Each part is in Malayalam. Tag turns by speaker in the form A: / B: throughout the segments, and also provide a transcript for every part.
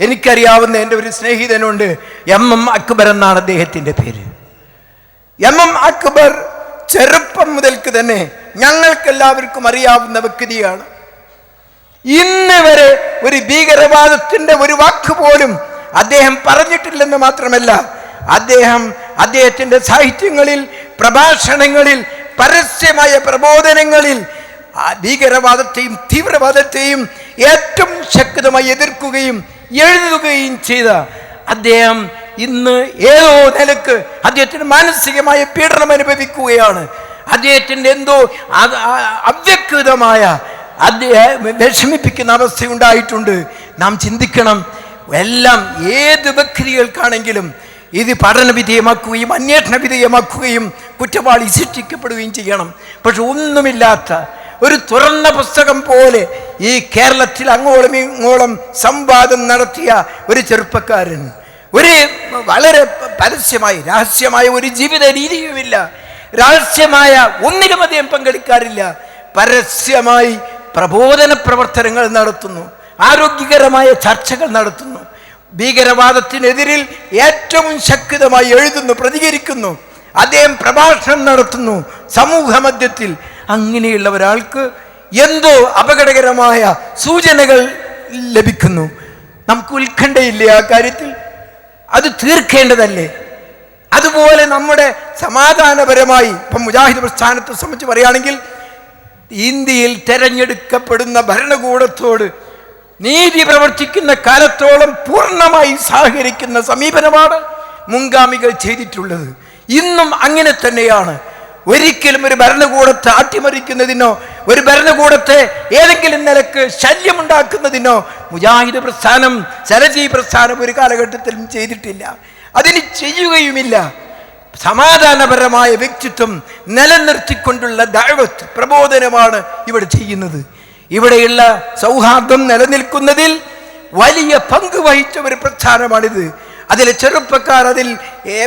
A: എനിക്കറിയാവുന്ന എന്റെ ഒരു സ്നേഹിതനുണ്ട് എം എം അക്ബർ എന്നാണ് അദ്ദേഹത്തിന്റെ പേര്. എം എം അക്ബർ ചെറുപ്പം മുതൽക്ക് തന്നെ ഞങ്ങൾക്കെല്ലാവർക്കും അറിയാവുന്ന വ്യക്തിയാണ്. ഇന്ന് വരെ ഒരു ഭീകരവാദത്തിന്റെ ഒരു വാക്ക് പോലും അദ്ദേഹം പറഞ്ഞിട്ടില്ലെന്ന് മാത്രമല്ല അദ്ദേഹം അദ്ദേഹത്തിന്റെ സാഹിത്യങ്ങളിൽ പ്രഭാഷണങ്ങളിൽ പരസ്യമായ പ്രബോധനങ്ങളിൽ ഭീകരവാദത്തെയും തീവ്രവാദത്തെയും ഏറ്റവും ശക്തമായി എതിർക്കുകയും എഴുതുകയും ചെയ്ത അദ്ദേഹം ഇന്ന് ഏതോ നിലയ്ക്ക് അദ്ദേഹത്തിന് മാനസികമായ പീഡനം അനുഭവിക്കുകയാണ്. അദ്ദേഹത്തിന്റെ എന്തോ അവ്യക്തമായ അദ്ദേഹം വിഷമിപ്പിക്കുന്ന അവസ്ഥയുണ്ടായിട്ടുണ്ട്. നാം ചിന്തിക്കണം എല്ലാം ഏത് വ്യക്തികൾക്കാണെങ്കിലും ഇത് പഠന വിധേയമാക്കുകയും അന്വേഷണ വിധേയമാക്കുകയും കുറ്റവാളി ശിക്ഷിക്കപ്പെടുകയും ചെയ്യണം. പക്ഷെ ഒന്നുമില്ലാത്ത ഒരു തുറന്ന പുസ്തകം പോലെ ഈ കേരളത്തിൽ അങ്ങോളം ഇങ്ങോളം സംവാദം നടത്തിയ ഒരു ചെറുപ്പക്കാരൻ ഒരു വളരെ പരസ്യമായി രഹസ്യമായ ഒരു ജീവിത രീതിയുമില്ല. രഹസ്യമായ ഒന്നിലും അദ്ദേഹം പങ്കെടുക്കാറില്ല. പരസ്യമായി പ്രബോധന പ്രവർത്തനങ്ങൾ നടത്തുന്നു. ആരോഗ്യകരമായ ചർച്ചകൾ നടത്തുന്നു. ഭീകരവാദത്തിനെതിരിൽ ഏറ്റവും ശക്തമായി എഴുതുന്നു പ്രതികരിക്കുന്നു. അദ്ദേഹം പ്രഭാഷണം നടത്തുന്നു സമൂഹ മധ്യത്തിൽ. അങ്ങനെയുള്ള ഒരാൾക്ക് എന്തോ അപകടകരമായ സൂചനകൾ ലഭിക്കുന്നു. നമുക്ക് ഉത്കണ്ഠയില്ലേ ആ കാര്യത്തിൽ? അത് തീർക്കേണ്ടതല്ലേ? അതുപോലെ നമ്മുടെ സമാധാനപരമായി ഇപ്പം മുജാഹിദ് പ്രസ്ഥാനത്തെ സംബന്ധിച്ച് പറയുകയാണെങ്കിൽ ഇന്ത്യയിൽ തെരഞ്ഞെടുക്കപ്പെടുന്ന ഭരണകൂടത്തോട് നീതി പ്രവർത്തിക്കുന്ന കാലത്തോളം പൂർണമായി സഹകരിക്കുന്ന സമീപനമാണ് മുൻഗാമികൾ ചെയ്തിട്ടുള്ളത്. ഇന്നും അങ്ങനെ തന്നെയാണ്. ഒരിക്കലും ഒരു ഭരണകൂടത്തെ അട്ടിമറിക്കുന്നതിനോ ഒരു ഭരണകൂടത്തെ ഏതെങ്കിലും നിലയ്ക്ക് ശല്യമുണ്ടാക്കുന്നതിനോ മുജാഹിദ് പ്രസ്ഥാനം സരജി പ്രസ്ഥാനം ഒരു കാലഘട്ടത്തിലും ചെയ്തിട്ടില്ല. അതിന് ചെയ്യുകയുമില്ല. സമാധാനപരമായ വ്യക്തിത്വം നിലനിർത്തിക്കൊണ്ടുള്ള ദൈവത്ത് പ്രബോധനമാണ് ഇവിടെ ചെയ്യുന്നത്. ഇവിടെയുള്ള സൗഹാർദ്ദം നിലനിൽക്കുന്നതിൽ വലിയ പങ്ക് വഹിച്ച ഒരു പ്രസ്ഥാനമാണിത്. അതിലെ ചെറുപ്പക്കാർ അതിൽ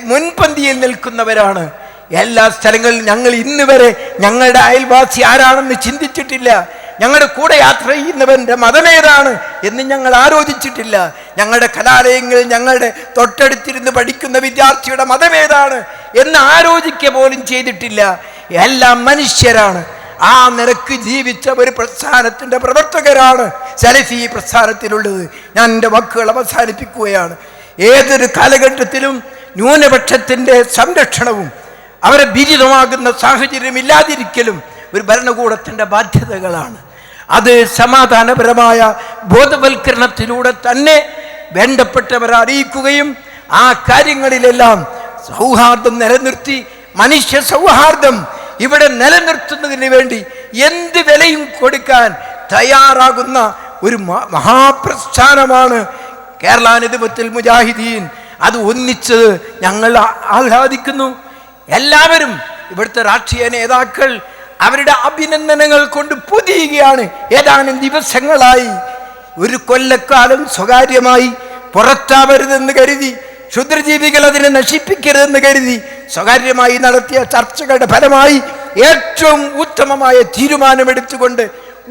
A: മുൻപന്തിയിൽ നിൽക്കുന്നവരാണ്. എല്ലാ സ്ഥലങ്ങളിലും ഞങ്ങൾ ഇന്ന് വരെ ഞങ്ങളുടെ അയൽവാസി ആരാണെന്ന് ചിന്തിച്ചിട്ടില്ല. ഞങ്ങളുടെ കൂടെ യാത്ര ചെയ്യുന്നവന്റെ മതമേതാണ് എന്ന് ഞങ്ങൾ ആലോചിച്ചിട്ടില്ല. ഞങ്ങളുടെ കലാലയങ്ങളിൽ ഞങ്ങളുടെ തൊട്ടടുത്തിരുന്ന് പഠിക്കുന്ന വിദ്യാർത്ഥിയുടെ മതമേതാണ് എന്ന് ആലോചിക്കുക പോലും ചെയ്തിട്ടില്ല. എല്ലാം മനുഷ്യരാണ്. ആ നിരക്ക് ജീവിച്ച ഒരു പ്രസ്ഥാനത്തിന്റെ പ്രവർത്തകരാണ് സലഫി പ്രസ്ഥാനത്തിലുള്ളത്. ഞാൻ എന്റെ വാക്കുകൾ അവസാനിപ്പിക്കുകയാണ്. ഏതൊരു കാലഘട്ടത്തിലും ന്യൂനപക്ഷത്തിന്റെ സംരക്ഷണവും അവരെ ബിരിതമാകുന്ന സാഹചര്യം ഇല്ലാതിരിക്കലും ഒരു ഭരണകൂടത്തിന്റെ ബാധ്യതകളാണ്. അത് സമാധാനപരമായ ബോധവൽക്കരണത്തിലൂടെ തന്നെ വേണ്ടപ്പെട്ടവരെ അറിയിക്കുകയും ആ കാര്യങ്ങളിലെല്ലാം സൗഹാർദ്ദം നിലനിർത്തി മനുഷ്യ സൗഹാർദ്ദം ഇവിടെ നിലനിർത്തുന്നതിന് വേണ്ടി എന്ത് വിലയും കൊടുക്കാൻ തയ്യാറാകുന്ന ഒരു മഹാപ്രസ്ഥാനമാണ് കേരളാനുദിപത്തിൽ മുജാഹിദീൻ. അത് ഒന്നിച്ചത് ഞങ്ങൾ ആഹ്ലാദിക്കുന്നു. എല്ലാവരും ഇവിടുത്തെ രാഷ്ട്രീയ നേതാക്കൾ അവരുടെ അഭിനന്ദനങ്ങൾ കൊണ്ട് പൊതിയുകയാണ്. ഏതാനും ദിവസങ്ങളായി ഒരു കൊല്ലക്കാലം സ്വകാര്യമായി പുറത്താവരുതെന്ന് കരുതി ക്ഷുദ്രജീവികൾ അതിനെ നശിപ്പിക്കരുതെന്ന് കരുതി സ്വകാര്യമായി നടത്തിയ ചർച്ചകളുടെ ഫലമായി ഏറ്റവും ഉത്തമമായ തീരുമാനമെടുത്തുകൊണ്ട്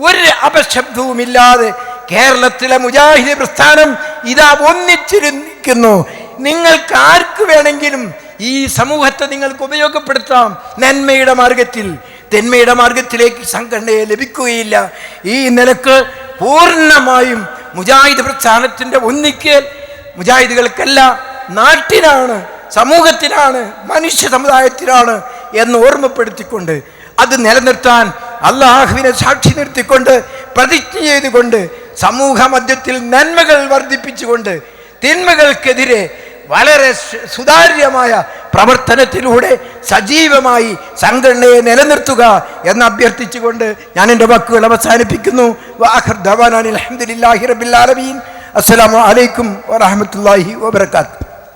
A: ഒരു അപശബ്ദവുമില്ലാതെ കേരളത്തിലെ മുജാഹിദ് പ്രസ്ഥാനം ഇതാ ഒന്നിച്ചിരിക്കുന്നു. നിങ്ങൾക്ക് ആർക്ക് വേണമെങ്കിലും ഈ സമൂഹത്തെ നിങ്ങൾക്ക് ഉപയോഗപ്പെടുത്താം. നന്മയുടെ മാർഗത്തിൽ. തിന്മയുടെ മാർഗത്തിലേക്ക് സംഘടനയെ ലഭിക്കുകയില്ല. ഈ നിലയ്ക്ക് പൂർണമായും മുജാഹിദ് പ്രസ്ഥാനത്തിന്റെ ഒന്നിക്കൽ മുജാഹിദുകൾക്കല്ല നാട്ടിനാണ് സമൂഹത്തിനാണ് മനുഷ്യ സമുദായത്തിനാണ് എന്ന് ഓർമ്മപ്പെടുത്തിക്കൊണ്ട് അത് നിലനിർത്താൻ അള്ളാഹുവിനെ സാക്ഷി നിർത്തിക്കൊണ്ട് പ്രതിജ്ഞ ചെയ്തുകൊണ്ട് സമൂഹ മധ്യത്തിൽ നന്മകൾ വർദ്ധിപ്പിച്ചുകൊണ്ട് തിന്മകൾക്കെതിരെ വളരെ സുതാര്യമായ പ്രവർത്തനത്തിലൂടെ സജീവമായി സംഘടനയെ നിലനിർത്തുക എന്ന് അഭ്യർത്ഥിച്ചുകൊണ്ട് ഞാൻ എന്റെ വാക്കുകൾ അവസാനിപ്പിക്കുന്നു. അലഹമുല്ലാഹി റബിൻ അസ്സലാമു അലൈക്കും വാത്തു